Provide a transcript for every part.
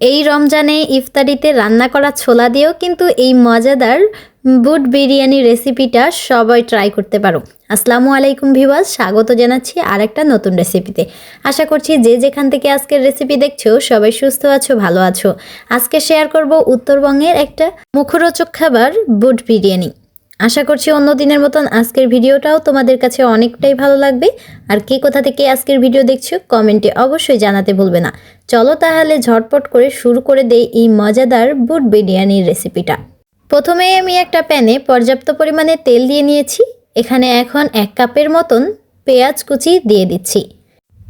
এই রমজানে ইফতারিতে রান্না করা ছোলা দিয়েও কিন্তু এই মজাদার বুট বিরিয়ানি রেসিপিটা সবাই ট্রাই করতে পারো। আসসালামু আলাইকুম ভিওয়াজ স্বাগত জানাচ্ছি আর একটা নতুন রেসিপিতে আশা করছি যে যেখান থেকে আজকের রেসিপি দেখছ, সবাই সুস্থ আছো, ভালো আছো। আজকে শেয়ার করব উত্তরবঙ্গের একটা মুখরোচক খাবার, বুট বিরিয়ানি। আশা করছি অন্য দিনের মতন আজকের ভিডিওটাও তোমাদের কাছে অনেকটাই ভালো লাগবে। আর কে কোথা থেকে আজকের ভিডিও দেখছ, কমেন্টে অবশ্যই জানাতে ভুলবে না। চলো তাহলে ঝটপট করে শুরু করে দেই এই মজাদার বুট বিরিয়ানির রেসিপিটা। প্রথমে আমি একটা প্যানে পর্যাপ্ত পরিমাণে তেল দিয়ে নিয়েছি। এখানে এখন এক কাপের মতন পেঁয়াজ কুচি দিয়ে দিচ্ছি।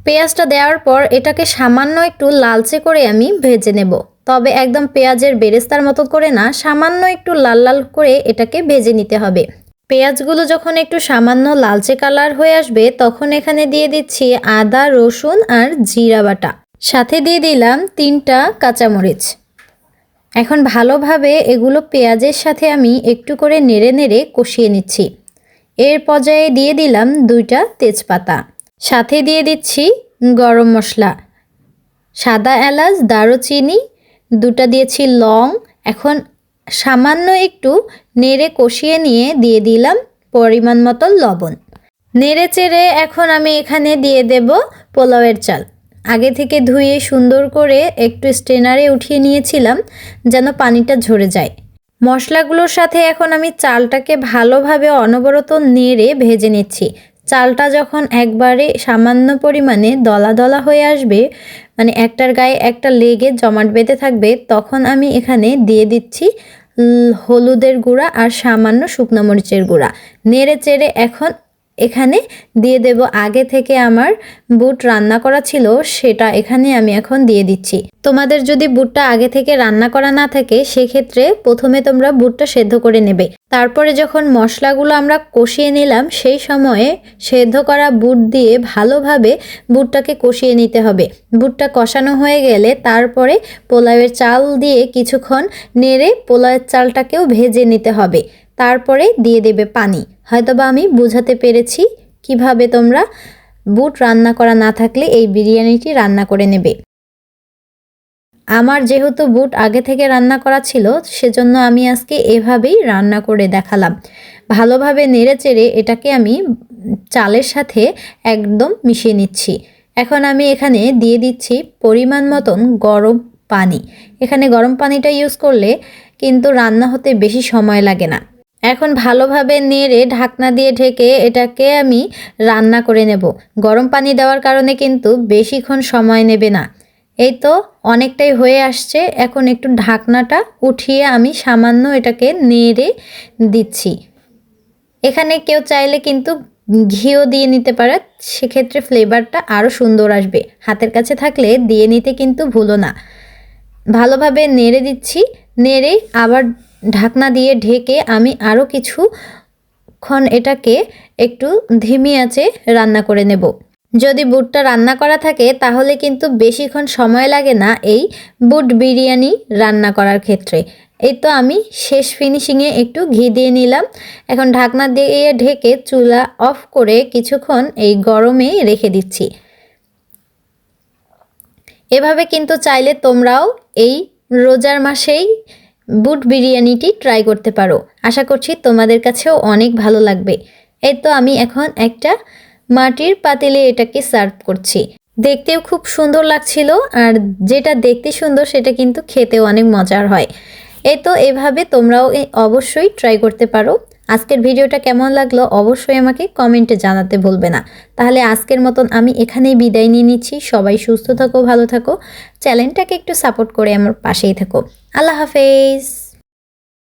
পেঁয়াজটা দেওয়ার পর এটাকে সামান্য একটু লালচে করে আমি ভেজে নেব। তবে একদম পেঁয়াজের বেরেস্তার মতো করে না, সামান্য একটু লাল লাল করে এটাকে ভেজে নিতে হবে। পেঁয়াজগুলো যখন একটু সামান্য লালচে কালার হয়ে আসবে, তখন এখানে দিয়ে দিচ্ছি আদা, রসুন আর জিরা বাটা। সাথে দিয়ে দিলাম তিনটা কাঁচামরিচ। এখন ভালোভাবে এগুলো পেঁয়াজের সাথে আমি একটু করে নেড়ে নেড়ে কষিয়ে নিচ্ছি। এর পর্যায়ে দিয়ে দিলাম দুইটা তেজপাতা। সাথে দিয়ে দিচ্ছি গরম মশলা। সাদা এলাচ, দারুচিনি, দুটা দিয়েছি লং। এখন সামান্য একটু নেড়ে কষিয়ে নিয়ে দিয়ে দিলাম পরিমাণ মতো লবণ। নেড়ে চেড়ে এখন আমি এখানে দিয়ে দেব পোলাওয়ের চাল। আগে থেকে ধুয়ে সুন্দর করে একটু স্ট্রেনারে উঠিয়ে নিয়েছিলাম যেন পানিটা ঝরে যায়। মশলাগুলোর সাথে এখন আমি চালটাকে ভালোভাবে অনবরত নেড়ে ভেজে নিচ্ছি। চালটা যখন একবারে সামান্য পরিমাণে দলা দলা হয়ে আসবে মানে একটার গায়ে একটা লেগে জমাট বেঁধে থাকবে, তখন আমি এখানে দিয়ে দিচ্ছি হলুদের গুঁড়া আর সামান্য শুকনো মরিচের গুঁড়া। নেড়ে চেড়ে এখন এখানে দিয়ে দেব। আগে থেকে আমার বুট রান্না করা ছিল, সেটা এখানে আমি এখন দিয়ে দিচ্ছি। তোমাদের যদি বুটটা আগে থেকে রান্না করা না থাকে, সেক্ষেত্রে প্রথমে তোমরা বুটটা সেদ্ধ করে নেবে। তারপরে যখন মশলাগুলো আমরা কষিয়ে নিলাম, সেই সময়ে সেদ্ধ করা বুট দিয়ে ভালোভাবে বুটটাকে কষিয়ে নিতে হবে। বুটটা কষানো হয়ে গেলে তারপরে পোলাওয়ের চাল দিয়ে কিছুক্ষণ নেড়ে পোলাওয়ের চালটাকেও ভেজে নিতে হবে। তারপরে দিয়ে দেবে পানি। হয়তোবা আমি বুঝাতে পেরেছি কীভাবে তোমরা বুট রান্না করা না থাকলে এই বিরিয়ানিটি রান্না করে নেবে। আমার যেহেতু বুট আগে থেকে রান্না করা ছিল, সেজন্য আমি আজকে এভাবেই রান্না করে দেখালাম। ভালোভাবে নেড়ে চেড়ে এটাকে আমি চালের সাথে একদম মিশিয়ে নিচ্ছি। এখন আমি এখানে দিয়ে দিচ্ছি পরিমাণ মতন গরম পানি। এখানে গরম পানিটা ইউজ করলে কিন্তু রান্না হতে বেশি সময় লাগে না। এখন ভালোভাবে নেড়ে ঢাকনা দিয়ে ঢেকে এটাকে আমি রান্না করে নেব। গরম পানি দেওয়ার কারণে কিন্তু বেশিক্ষণ সময় নেবে না। এই তো অনেকটাই হয়ে আসছে, এখন একটু ঢাকনাটা উঠিয়ে আমি সামান্য এটাকে নেড়ে দিচ্ছি। এখানে কেউ চাইলে কিন্তু ঘিও দিয়ে নিতে পারে, সেক্ষেত্রে ফ্লেভারটা আরও সুন্দর আসবে। হাতের কাছে থাকলে দিয়ে নিতে কিন্তু ভুলো না। ভালোভাবে নেড়ে দিচ্ছি নেড়ে আবার ঢাকনা দিয়ে ঢেকে আমি আরও কিছুক্ষণ এটাকে একটু ধিমি আছে রান্না করে নেব। যদি বুটটা রান্না করা থাকে, তাহলে কিন্তু বেশিক্ষণ সময় লাগে না এই বুট বিরিয়ানি রান্না করার ক্ষেত্রে। এই তো আমি শেষ ফিনিশিংয়ে একটু ঘি দিয়ে নিলাম। এখন ঢাকনা দিয়ে ঢেকে চুলা অফ করে কিছুক্ষণ এই গরমে রেখে দিচ্ছি। এভাবে কিন্তু চাইলে তোমরাও এই রোজার মাসেই বুট বিরিয়ানিটি ট্রাই করতে পারো। আশা করছি তোমাদের কাছেও অনেক ভালো লাগবে। এই তো আমি এখন একটা মাটির পাতিলে এটাকে সার্ভ করছি। দেখতেও খুব সুন্দর লাগছিল আর যেটা দেখতে সুন্দর সেটা কিন্তু খেতেও অনেক মজার হয়। এই তো এভাবে তোমরাও অবশ্যই ট্রাই করতে পারো। আজকের ভিডিওটা কেমন লাগল অবশ্যই আমাকে কমেন্টে জানাতে ভুলবে না। তাহলে আজকের মতন আমি এখানেই বিদায় নিয়ে নিচ্ছি। সবাই সুস্থ থাকো, ভালো থাকো। চ্যানেলটাকে একটু সাপোর্ট করে আমার পাশেই থাকো। আল্লাহ হাফেজ।